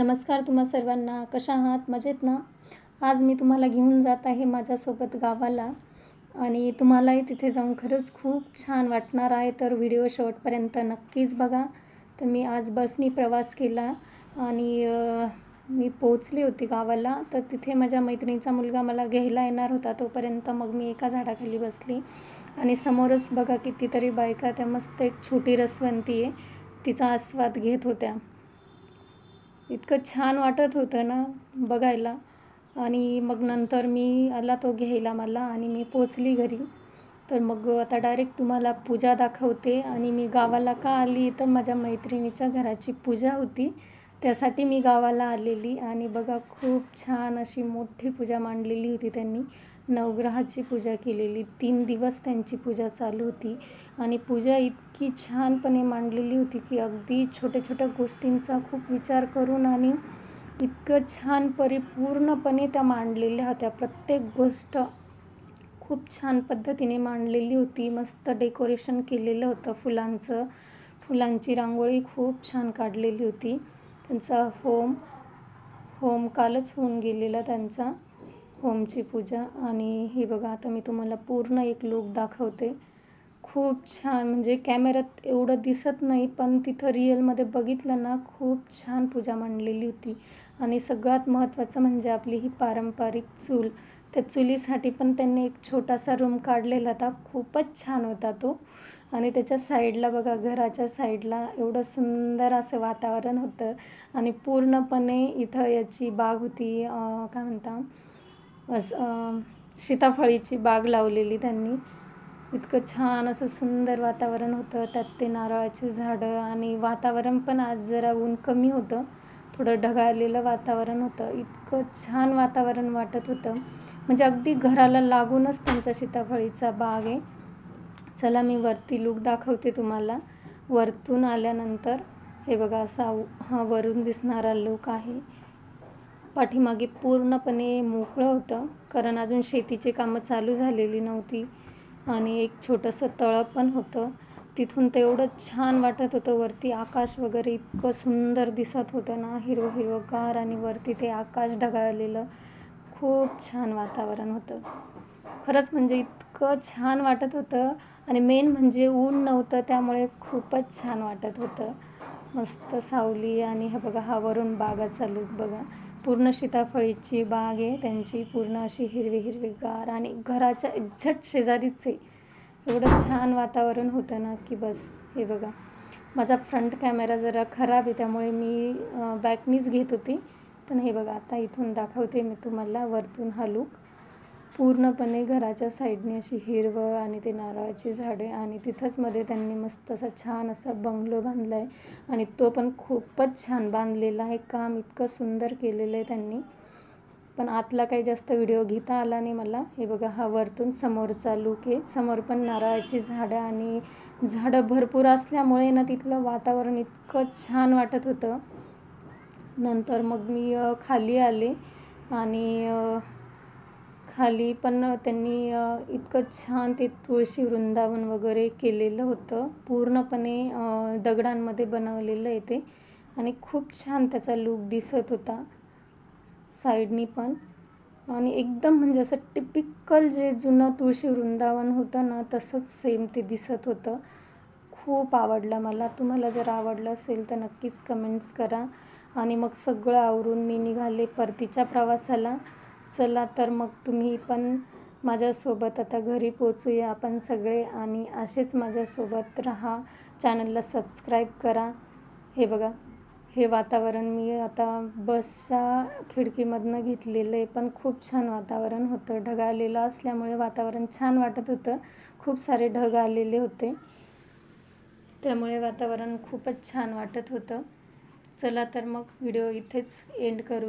नमस्कार तुम्हा सर्वांना. कशा आहात? मजेत ना? आज मी तुम्हाला घेऊन जात आहे माझ्यासोबत गावाला आणि तुम्हालाही तिथे जाऊन खरंच खूप छान वाटणार आहे. तर व्हिडिओ शेवटपर्यंत नक्कीच बघा. तर मी आज बसनी प्रवास केला आणि मी पोचले होते गावाला. तर तिथे माझ्या मैत्रिणीचा मुलगा मला घ्यायला येणार होता. तोपर्यंत मग मी एका झाडाखाली बसली. आणि समोरच बघा कितीतरी बायका त्या मस्त एक छोटी रसवंती आहे. तिचा आस्वाद घेत होत्या. इतकं छान वाटत होतं ना बघायला. आणि मग नंतर मी आला तो घ्यायला मला आणि मी पोचली घरी. तर मग आता डायरेक्ट तुम्हाला पूजा दाखवते आणि मी गावाला का आली तर माझ्या मैत्रिणीच्या घराची पूजा होती. त्यासाठी मी गावाला आलेली आणि बघा खूप छान अशी मोठी पूजा मांडलेली होती त्यांनी. नवग्रहाची पूजा केलेली. तीन दिवस त्यांची पूजा चालू होती. आणि पूजा इतकी छानपणे मांडलेली होती की अगदी छोट्या छोट्या गोष्टींचा खूप विचार करून आणि इतकं छान परिपूर्णपणे त्या मांडलेल्या होत्या. प्रत्येक गोष्ट खूप छान पद्धतीने मांडलेली होती. मस्त डेकोरेशन केलेलं होतं फुलांचं. फुलांची रांगोळी खूप छान काढलेली होती. त्यांचा होम होम कालच होऊन गेलेला त्यांचा. होमची पूजा. आणि हे बघा आता मी तुम्हाला पूर्ण एक लुक दाखवते. खूप छान म्हणजे कॅमेऱ्यात एवढं दिसत नाही पण तिथं रिअलमध्ये बघितलं ना खूप छान पूजा मांडलेली होती. आणि सगळ्यात महत्त्वाचं म्हणजे आपली ही पारंपरिक चूल. त्या चुलीसाठी पण त्यांनी एक छोटासा रूम काढलेला होता. खूपच छान होता तो. आणि त्याच्या साईडला बघा घराच्या साईडला एवढं सुंदर असं वातावरण होतं. आणि पूर्णपणे इथं याची बाग होती काय म्हणता? असं सीताफळीची बाग लावलेली त्यांनी. इतकं छान असं सुंदर वातावरण होतं. त्यात ते नारळाची झाडं आणि वातावरण पण आज जरा ऊन कमी होतं. थोडं ढगाळलेलं वातावरण होतं. इतकं छान वातावरण वाटत होतं. म्हणजे अगदी घराला लागूनच त्यांचा सीताफळीचा बाग आहे. चला मी वरती लूक दाखवते तुम्हाला. वरतून आल्यानंतर हे बघा असा हा वरून दिसणारा लूक आहे. पाठीमागे पूर्णपणे मोकळं होतं कारण अजून शेतीची कामं चालू झालेली नव्हती आणि एक छोटंसं तळं पण होतं. तिथून ते एवढं छान वाटत होतं वरती आकाश वगैरे इतकं सुंदर दिसत होतं ना हिरवं हिरवंगार आणि वरती ते आकाश ढगाळलेलं खूप छान वातावरण होतं. खरंच म्हणजे इतकं छान वाटत होतं आणि मेन म्हणजे ऊन नव्हतं त्यामुळे खूपच छान वाटत होतं. मस्त सावली आणि हे बघा हा वरून बागाचा लूक बघा. पूर्ण सीताफळीची बाग आहे. त्यांची पूर्ण अशी हिरवी हिरवीगार आणि घराच्या एक्झॅक्ट शेजारीच आहे एवढं छान वातावरण होतं ना की बस हे बघा. माझा फ्रंट कॅमेरा जरा खराब आहे त्यामुळे मी बॅकनीच घेत होते. पण हे बघा आता इथून दाखवते मी तुम्हाला वरतून हा लूक पूर्णपणे घराच्या साईडने अशी हिरवळ आणि ते नारळाची झाडे आणि तिथंच मध्ये त्यांनी मस्त असा छान असा बंगलो बांधला आहे आणि तो पण खूपच छान बांधलेला आहे. काम इतकं सुंदर केलेलं आहे त्यांनी. पण आतला काही जास्त व्हिडिओ घेता आला नाही मला. हे बघा हा वरतून समोरचा लूक आहे. समोर पण नारळाची झाडं आणि झाडं भरपूर असल्यामुळे ना तिथलं वातावरण इतकं छान वाटत होतं. नंतर मग मी खाली आले आणि खाली पण त्यांनी इतकं छान ते तुळशी वृंदावन वगैरे केलेलं होतं. पूर्णपणे दगडांमध्ये बनवलेलं आहे ते. आणि खूप छान त्याचा लूक दिसत होता. साईडनी पण. आणि एकदम म्हणजे असं टिपिकल जे जुनं तुळशी वृंदावन होतं ना तसंच सेम ते दिसत होतं. खूप आवडला मला. तुम्हाला जर आवडलं असेल तर नक्कीच कमेंट्स करा. आणि मग सगळं आवरून मी निघाले परतीच्या प्रवासाला. चला तर मग तुम्ही पण माझ्यासोबत आता घरी पोचूया आपण सगळे आणि असेच माझ्यासोबत राहा. चॅनलला सबस्क्राईब करा. हे बघा हे वातावरण मी आता बसच्या खिडकीमधनं घेतलेलं आहे. पण खूप छान वातावरण होतं. ढगाळलेलं असल्यामुळे वातावरण छान वाटत होतं. खूप सारे ढग आलेले होते. त्यामुळे वातावरण खूपच छान वाटत होतं. चला तर मग व्हिडिओ इथेच एंड करू